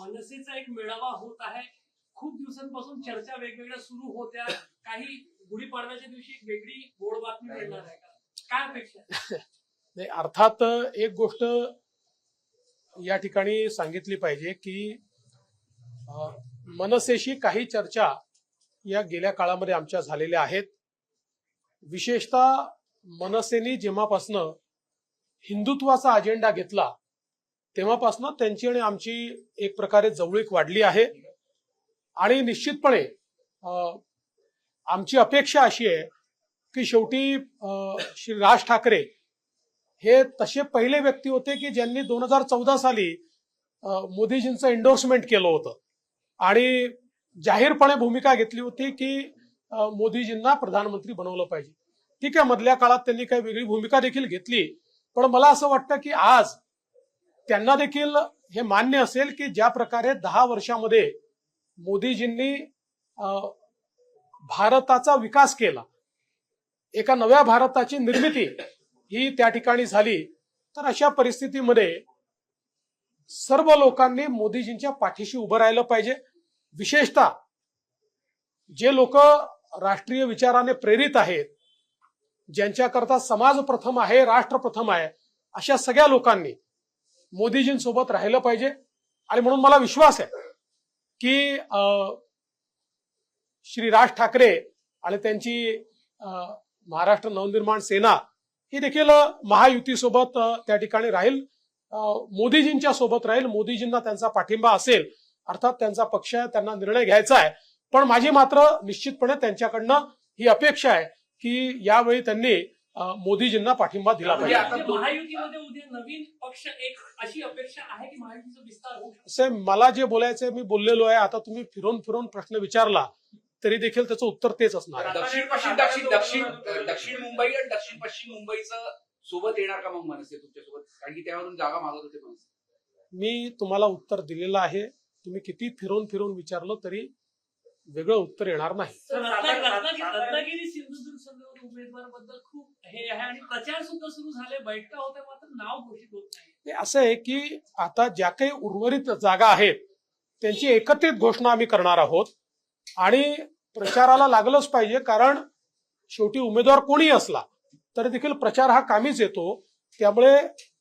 मनसेचा एक मेळावा होत आहे. खूप दिवसांपासून चर्चा वेगवेगळ्या सुरू होत्या. काही गुढीपाडव्याच्या दिवशी एक वेगळी गोड बातमी मिळणार आहे का? काय अपेक्षा? नाही अर्थात एक गोष्ट या ठिकाणी सांगितली पाहिजे की मनसेशी काही चर्चा या गेल्या काळामध्ये आमच्या झालेल्या आहेत. विशेषतः मनसेने जेव्हापासनं हिंदुत्वाचा अजेंडा घेतला तेव्हापासून त्यांची आणि आमची एक प्रकारे जवळीक वाढली आहे. आणि निश्चितपणे आमची अपेक्षा अशी आहे की शेवटी श्री राज ठाकरे हे तसे पहिले व्यक्ती होते की ज्यांनी दोन हजार चौदा साली मोदीजींचं एन्डोर्समेंट केलं होतं. आणि जाहीरपणे भूमिका घेतली होती की मोदीजींना प्रधानमंत्री बनवलं पाहिजे. ठीक आहे मधल्या काळात त्यांनी काही वेगळी भूमिका देखील घेतली. पण मला असं वाटतं की आज त्यांना देखील हे मान्य असेल की ज्या प्रकारे दहा वर्षामध्ये मोदीजींनी अं, भारताचा विकास केला. एका नव्या भारताची निर्मिती ही त्या ठिकाणी झाली. तर अशा परिस्थितीमध्ये सर्व लोकांनी मोदीजींच्या पाठीशी उभं राहिलं पाहिजे. विशेषतः जे लोक राष्ट्रीय विचाराने प्रेरित आहेत ज्यांच्याकरता समाज प्रथम आहे राष्ट्र प्रथम आहे अशा सगळ्या लोकांनी मोदीजींसोबत राहिलं पाहिजे. आणि म्हणून मला विश्वास आहे की श्री राज ठाकरे आणि त्यांची महाराष्ट्र नवनिर्माण सेना ही देखील महायुतीसोबत त्या ठिकाणी राहील. मोदीजींच्या सोबत राहील. मोदीजींना त्यांचा पाठिंबा असेल अर्थात त्यांचा पक्ष त्यांना निर्णय घ्यायचा आहे. पण माझी मात्र निश्चितपणे त्यांच्याकडनं ही अपेक्षा आहे की यावेळी त्यांनी मोदीजींना पाठिंबा दिला म्हणजे पाहिजे. आता दोन- महायुतीमध्ये उद्या नवीन पक्ष एक अशी अपेक्षा आहे की महायुतीचा विस्तार होऊ शकतो? असं आहे, मला जे बोलायचंय मी बोललेलो आहे. आता तुम्ही फिरून फिरून प्रश्न विचारला तरी देखील त्याचं उत्तर तेच असणार. आहे दक्षिण पश्चिम दक्षिण दक्षिण दक्षिण मुंबई आणि दक्षिण पश्चिम मुंबईचं सोबत येणार का मग मनसे तुमच्यासोबत कारण की त्यावरून जागा मागत होते मनसे. मी तुम्हाला उत्तर दिलेलं आहे. तुम्ही किती फिरून फिरून विचारलं तरी वेगळं उत्तर येणार नाही. रत्नागिरी सिंधुदुर्ग खूप हे आहे आणि प्रचार सुद्धा सुरू झाले. बैठका होत्या मात्र नाव घोषित होत नाही. असं आहे की आता ज्या काही उर्वरित जागा आहेत त्यांची एकत्रित घोषणा आम्ही करणार आहोत. आणि प्रचाराला लागलंच पाहिजे कारण शेवटी उमेदवार कोणी असला तरी देखील प्रचार हा कामीच येतो. त्यामुळे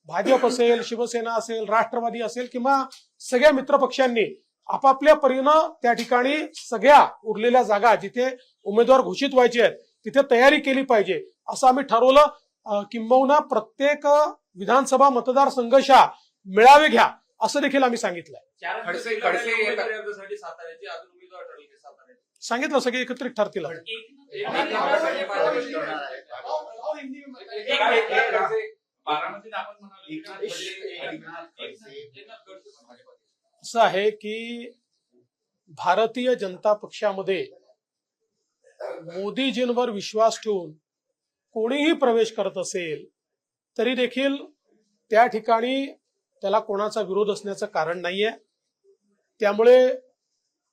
भाजप असेल शिवसेना असेल राष्ट्रवादी असेल किंवा सगळ्या मित्रपक्षांनी आपापल्या परीनं त्या ठिकाणी सगळ्या उरलेल्या जागा जिथे उमेदवार घोषित व्हायचे आहेत तिथे तयारी केली पाहिजे. असं आम्ही ठरवलं किंबहुना प्रत्येक विधानसभा मतदारसंघाच्या मेळावे घ्या असं देखील आम्ही सांगितलंय सांगितलं सगळे एकत्रित ठरतील म्हणजे. असं आहे की भारतीय जनता पक्षामध्ये मोदीजींवर विश्वास ठेवून कोणीही प्रवेश करत असेल तरी देखील त्या ठिकाणी त्याला कोणाचा विरोध असण्याचं कारण नाहीये. त्यामुळे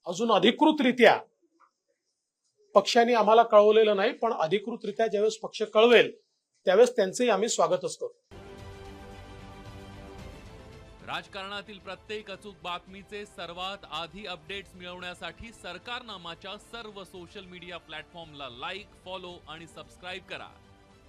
अजून अधिकृतरित्या पक्षाने आम्हाला कळवलेलं नाही पण अधिकृतरित्या ज्यावेळेस पक्ष कळवेल त्यावेळेस त्यांचंही आम्ही स्वागतच करू राजकारणातील प्रत्येक अचूक बातमीचे सर्वात आधी अपडेट्स मिळवण्यासाठी सरकारनामाच्या सर्व सोशल मीडिया प्लॅटफॉर्मला लाईक फॉलो आणि सबस्क्राईब करा.